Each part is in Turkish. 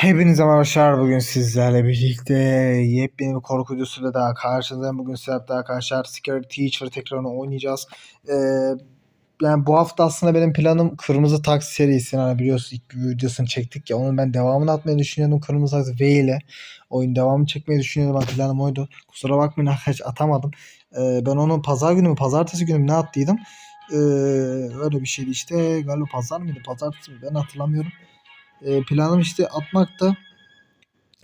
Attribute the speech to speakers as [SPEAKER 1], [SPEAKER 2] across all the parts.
[SPEAKER 1] Hepinize merhabalar. Bugün sizlerle birlikte yepyeni bir korku videosuyla daha karşınızdayım. Bugün sizlerle arkadaşlar Scary Teacher tekrarını oynayacağız. Ee, yani bu hafta aslında benim planım Kırmızı Taksi serisi. Hani biliyorsunuz ilk videosunu çektik ya. Onun ben devamını atmayı düşünüyordum. Kırmızı Taksi V ile oyun devamını çekmeyi düşünüyordum. Ben planım oydu. Kusura bakmayın arkadaş atamadım. Ee, ben onu pazar günü mü pazartesi günü mü ne attıydım. Ee, öyle bir şeydi işte. Galiba pazar mıydı pazartesi mi ben hatırlamıyorum. E, planım işte atmakta.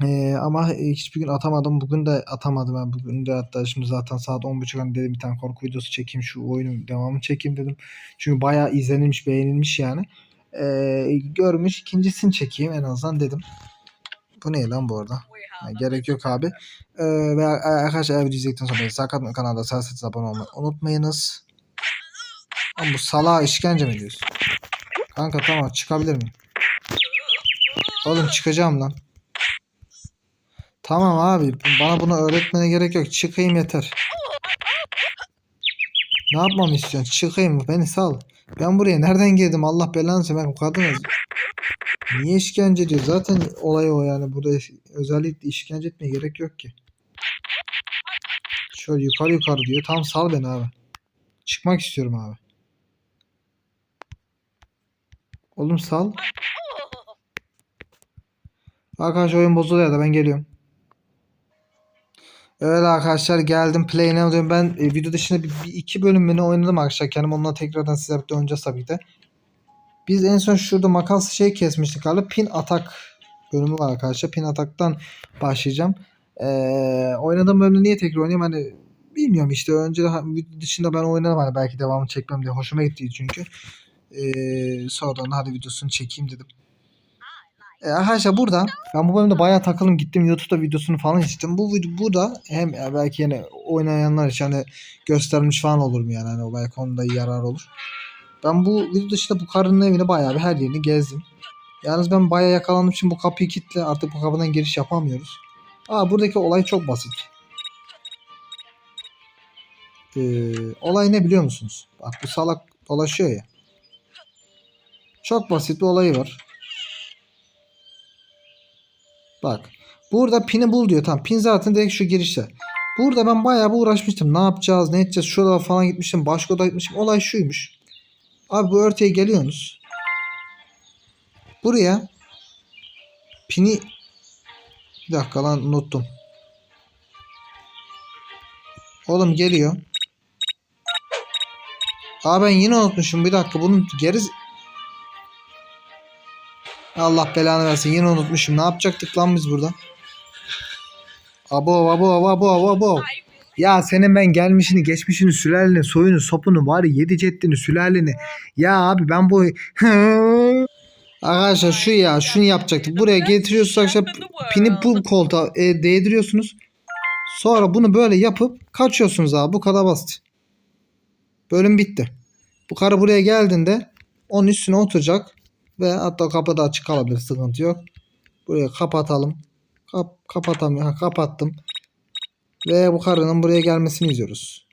[SPEAKER 1] E, ama hiçbir gün atamadım. Bugün de atamadım. Ben bugün de hatta şimdi zaten saat 10.30 hani dedim bir tane korku videosu çekeyim şu oyunun devamını çekeyim dedim. Çünkü bayağı izlenilmiş, beğenilmiş yani. E, görmüş ikincisini çekeyim en azından dedim. Bu ne lan bu arada? Ha, gerek yok abi. E, ve arkadaşlar eğer izledikten sonra Sakat kanalda sersiz abone olmayı unutmayınız. Ama bu salağa işkence mi diyorsun? Kanka tamam çıkabilir miyim? Oğlum çıkacağım lan. Tamam abi. Bana bunu öğretmene gerek yok. Çıkayım yeter. Ne yapmamı istiyorsun? Çıkayım. Beni sal. Ben buraya nereden geldim? Allah belanı. Ben kadınız. Niye işkence ediyor? Zaten olay o yani. Burada özellikle işkence etmeye gerek yok ki. Şöyle yukarı yukarı diyor. Tam sal beni abi. Çıkmak istiyorum abi. Oğlum sal. Arkadaşlar oyun bozuluyor da ben geliyorum. Evet arkadaşlar geldim play'ine alıyorum. Ben e, video dışında bir, bir iki bölümünü oynadım arkadaşlar. Kendim onunla tekrardan size birlikte oynayacağız tabii de. Biz en son şurada makas şey kesmiştik galiba. Pin atak bölümü var arkadaşlar. Pin ataktan başlayacağım. Ee, oynadığım bölümü niye tekrar oynayayım hani bilmiyorum işte önce de video dışında ben oynadım hani belki devamını çekmem diye hoşuma gitti çünkü. Ee, sonradan da hadi videosunu çekeyim dedim. E, arkadaşlar burada ben bu bölümde bayağı takılım gittim YouTube'da videosunu falan izledim. Bu burada hem belki yani oynayanlar için hani göstermiş falan olurum yani hani o belki onda yarar olur. Ben bu video dışında bu karının evini bayağı bir her yerini gezdim. Yalnız ben bayağı yakalandığım için bu kapıyı kilitle artık bu kapıdan giriş yapamıyoruz. Aa buradaki olay çok basit. Ee, olay ne biliyor musunuz? Bak bu salak dolaşıyor ya. Çok basit bir olayı var. Bak. Burada pini bul diyor. Tamam pin zaten direkt şu girişte. Burada ben bayağı bir uğraşmıştım. Ne yapacağız ne edeceğiz. Şurada falan gitmiştim. Başka odaya gitmiştim. Olay şuymuş. Abi bu örtüye geliyorsunuz. Buraya pini bir dakika lan unuttum. Oğlum geliyor. Aa ben yine unutmuşum. Bir dakika bunun geri Allah belanı versin. Yine unutmuşum. Ne yapacaktık lan biz burada? Abo abo abo abo abo. Ya senin ben gelmişini, geçmişini, sülaleni, soyunu, sopunu, var yedi ceddini, sülaleni. Ya abi ben bu... Arkadaşlar şu ya şunu yapacaktık. Buraya getiriyorsunuz arkadaşlar pini bu koltuğa e, değdiriyorsunuz. Sonra bunu böyle yapıp kaçıyorsunuz abi. Bu kadar basit. Bölüm bitti. Bu karı buraya geldiğinde onun üstüne oturacak. Ve hatta kapı da açık kalabilir. Sıkıntı yok. Burayı kapatalım. Kap kapatamıyorum. Ha, kapattım. Ve bu karının buraya gelmesini izliyoruz.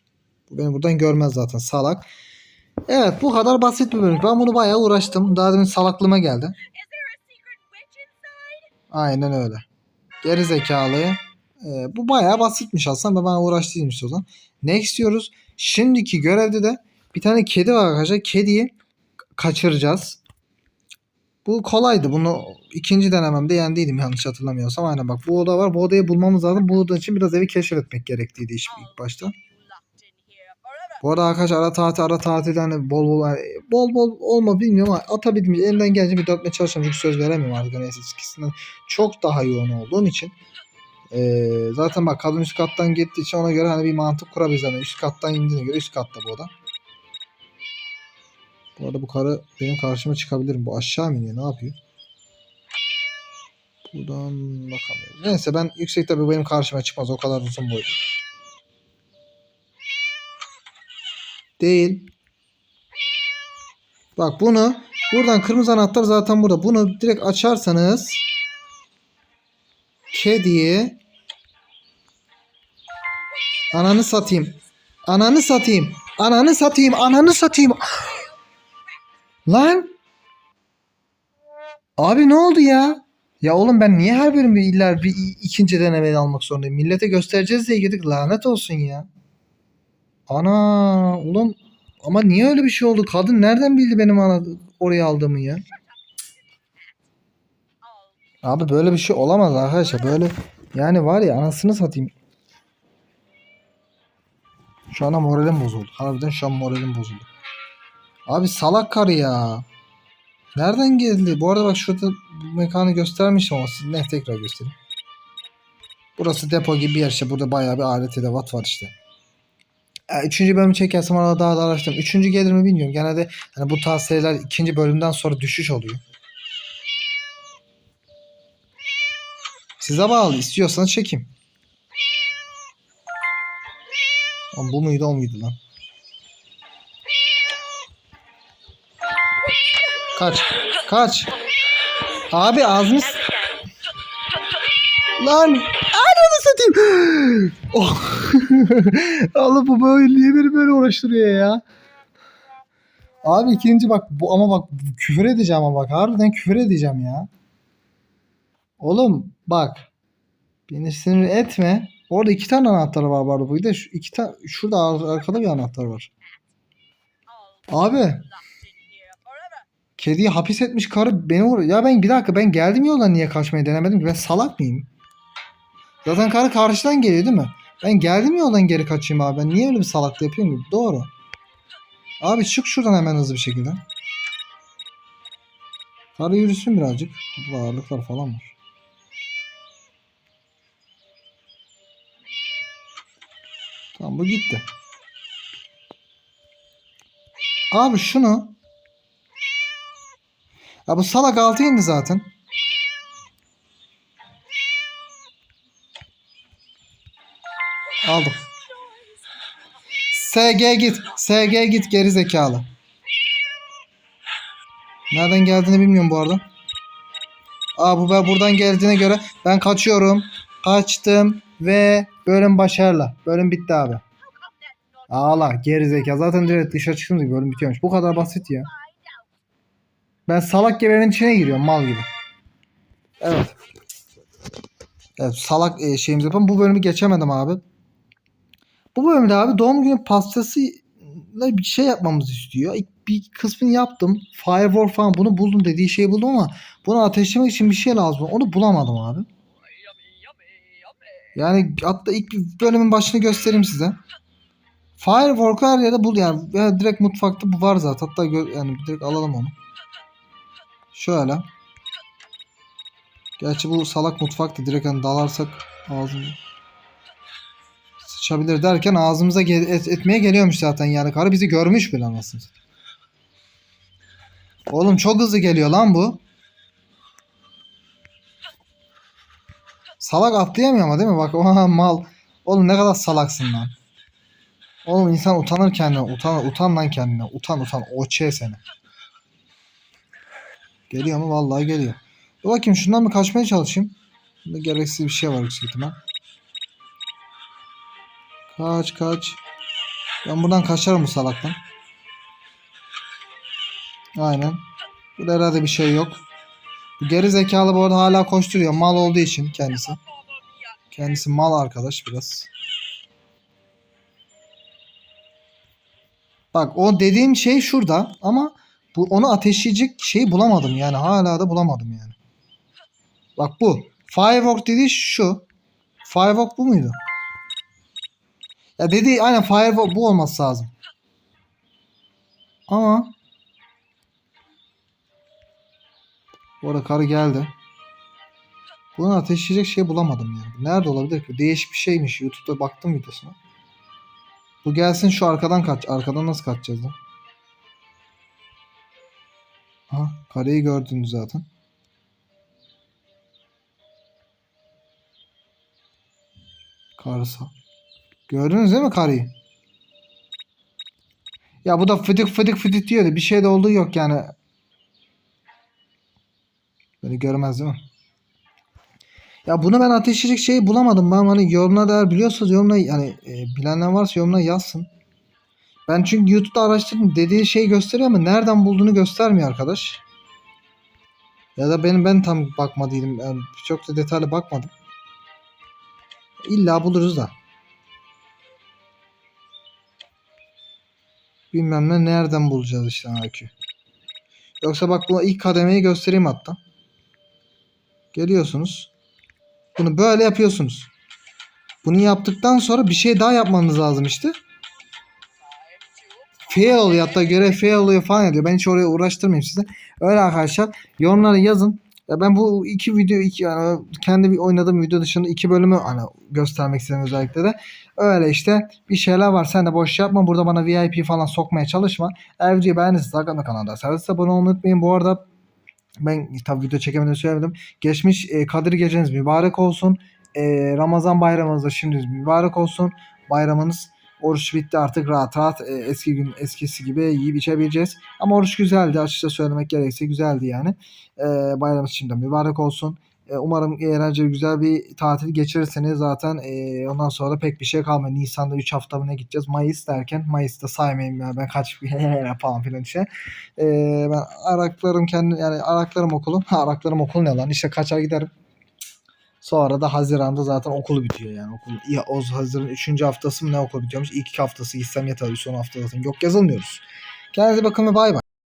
[SPEAKER 1] Bu beni buradan görmez zaten. Salak. Evet bu kadar basit bir bölüm. Ben bunu bayağı uğraştım. Daha demin salaklığıma geldi. Aynen öyle. Geri zekalı. Ee, bu bayağı basitmiş aslında. Ben uğraştıymış o zaman. Ne istiyoruz? Şimdiki görevde de bir tane kedi var arkadaşlar. Kediyi kaçıracağız. Bu kolaydı. Bunu ikinci denememde yendiydim yanlış hatırlamıyorsam. Aynen bak bu oda var. Bu odayı bulmamız lazım. Bu oda için biraz evi keşfetmek gerekliydi ilk başta. Bu arada arkadaşlar ara tatil ara tatil hani bol bol yani bol bol olma bilmiyorum ama atabildiğimiz elimden gelince bir dörtmeye çalışacağım çünkü söz veremiyorum artık neyse ikisinden çok daha yoğun olduğum için. Ee, zaten bak kadın üst kattan gittiği için ona göre hani bir mantık kurabiliriz. Yani üst kattan indiğine göre üst katta bu oda. Bu arada bu karı benim karşıma çıkabilir mi? Bu aşağı mı iniyor? Ne yapıyor? Buradan bakamıyorum. Neyse ben yüksek tabii benim karşıma çıkmaz. O kadar uzun boylu. Değil. Bak bunu buradan kırmızı anahtar zaten burada. Bunu direkt açarsanız kediye ananı satayım. Ananı satayım. Ananı satayım. Ananı satayım. Lan. Abi ne oldu ya? Ya oğlum ben niye her bölümü illa bir ikinci denemeyi almak zorundayım? Millete göstereceğiz diye girdik lanet olsun ya. Ana ulan ama niye öyle bir şey oldu? Kadın nereden bildi benim ana, oraya aldığımı ya? Abi böyle bir şey olamaz arkadaşlar. Böyle yani var ya anasını satayım. Şu an moralim bozuldu. Harbiden şu an moralim bozuldu. Abi salak karı ya. Nereden geldi? Bu arada bak şurada mekanı göstermiştim ama ne tekrar göstereyim. Burası depo gibi bir yer işte. Burada bayağı bir alet edevat var işte. Ya, üçüncü bölümü çekersem arada daha da araştırdım. Üçüncü gelir mi bilmiyorum. Genelde hani bu tarz seriler ikinci bölümden sonra düşüş oluyor. Size bağlı. İstiyorsanız çekeyim. Lan bu muydu o muydu lan? Kaç. Kaç. Abi ağzını... Lan. Ananı satayım. Oh. Oğlum bu böyle niye beni böyle uğraştırıyor ya? Abi ikinci bak bu ama bak küfür edeceğim ama bak harbiden küfür edeceğim ya. Oğlum bak. Beni sinir etme. Orada iki tane anahtar var bu. De şu iki tane şurada ar- arkada bir anahtar var. Abi kediyi hapis etmiş karı beni vur. Ya ben bir dakika ben geldim yoldan niye kaçmayı denemedim ki? Ben salak mıyım? Zaten karı karşıdan geliyor değil mi? Ben geldim yoldan geri kaçayım abi. Ben niye öyle bir salaklık yapıyorum ki? Doğru. Abi çık şuradan hemen hızlı bir şekilde. Karı yürüsün birazcık. Burada ağırlıklar falan var. Tamam bu gitti. Abi şunu ya bu salak altı indi zaten. Aldım. SG git. SG git geri zekalı. Nereden geldiğini bilmiyorum bu arada. Aa bu ben buradan geldiğine göre ben kaçıyorum. Kaçtım ve bölüm başarılı. Bölüm bitti abi. Ağla geri zeka. Zaten direkt dışarı çıktığımız gibi bölüm bitiyormuş. Bu kadar basit ya. Ben salak gibi evin içine giriyorum mal gibi. Evet. Evet salak e, şeyimizi yapalım. Bu bölümü geçemedim abi. Bu bölümde abi doğum günü pastasıyla bir şey yapmamızı istiyor. İlk bir kısmını yaptım. Firewall falan bunu buldum dediği şeyi buldum ama bunu ateşlemek için bir şey lazım. Onu bulamadım abi. Yani hatta ilk bölümün başını göstereyim size. Firework'u her yerde bul yani. yani direkt mutfakta bu var zaten. Hatta yani direkt alalım onu. Şöyle. Gerçi bu salak mutfakta direkt hani dalarsak ağzımıza sıçabilir derken ağzımıza gel- et- etmeye geliyormuş zaten yani. Karı bizi görmüş bile anasını. Oğlum çok hızlı geliyor lan bu. Salak atlayamıyor ama değil mi? Bak oha mal. Oğlum ne kadar salaksın lan. Oğlum insan utanır kendine. Utan, utan lan kendine. Utan utan. Oçe seni. Geliyor mu? Vallahi geliyor. Dur bakayım şundan bir kaçmaya çalışayım. Bunda gereksiz bir şey var yüksek ihtimal. Kaç kaç. Ben buradan kaçarım bu salaktan. Aynen. Burada herhalde bir şey yok. Bu geri zekalı bu arada hala koşturuyor. Mal olduğu için kendisi. Kendisi mal arkadaş biraz. Bak o dediğim şey şurada ama bu onu ateşleyecek şeyi bulamadım yani hala da bulamadım yani. Bak bu. Firework dediği şu. Firework bu muydu? Ya dediği aynen firework bu olması lazım. Ama bu arada karı geldi. Bunu ateşleyecek şey bulamadım yani. Nerede olabilir ki? Değişik bir şeymiş. YouTube'da baktım videosuna. Bu gelsin şu arkadan kaç. Arkadan nasıl kaçacağız lan? Ha, kareyi gördünüz zaten. Karısa. Gördünüz değil mi kareyi? Ya bu da fıdık fıdık fıdık diyordu. Bir şey de olduğu yok yani. Beni görmez değil mi? Ya bunu ben ateşleyecek şeyi bulamadım. Ben hani yorumlar eğer biliyorsanız yorumla yani e, bilenler varsa yorumla yazsın. Ben çünkü YouTube'da araştırdım. Dediği şeyi gösteriyor ama nereden bulduğunu göstermiyor arkadaş. Ya da benim ben tam bakmadıydım. Yani çok da detaylı bakmadım. İlla buluruz da. Bilmem ne nereden bulacağız işte IQ. Yoksa bak bu ilk kademeyi göstereyim hatta. Geliyorsunuz. Bunu böyle yapıyorsunuz. Bunu yaptıktan sonra bir şey daha yapmanız lazım işte. Fail oluyor hatta görev fail oluyor falan diyor. Ben hiç oraya uğraştırmayayım size. Öyle arkadaşlar. Yorumlara yazın. Ya ben bu iki video iki yani kendi oynadığım video dışında iki bölümü hani göstermek istedim özellikle de. Öyle işte bir şeyler var. Sen de boş yapma. Burada bana VIP falan sokmaya çalışma. Eğer videoyu beğendiyseniz arkadaşlar kanalda servis abone olmayı unutmayın. Bu arada ben tabii video çekemedim söylemedim. Geçmiş e, Kadir geceniz mübarek olsun. E, Ramazan bayramınız da şimdi mübarek olsun. Bayramınız oruç bitti artık rahat rahat e, eski gün eskisi gibi yiyip içebileceğiz. Ama oruç güzeldi açıkça söylemek gerekirse güzeldi yani. E, bayramınız şimdi mübarek olsun. E, umarım eğlenceli güzel bir tatil geçirirseniz zaten e, ondan sonra pek bir şey kalmıyor. Nisan'da 3 hafta mı ne gideceğiz? Mayıs derken Mayıs'ta saymayayım ya ben kaç falan filan işte. E, ben araklarım kendi yani araklarım okulum. Ha, araklarım okul ne lan? İşte kaçar giderim. Sonra da Haziran'da zaten okul bitiyor yani. Okul, ya, o Haziran 3. haftası mı ne okul bitiyormuş? İlk haftası gitsem yeter. Son hafta zaten yok yazılmıyoruz. Kendinize bakın ve bay bay.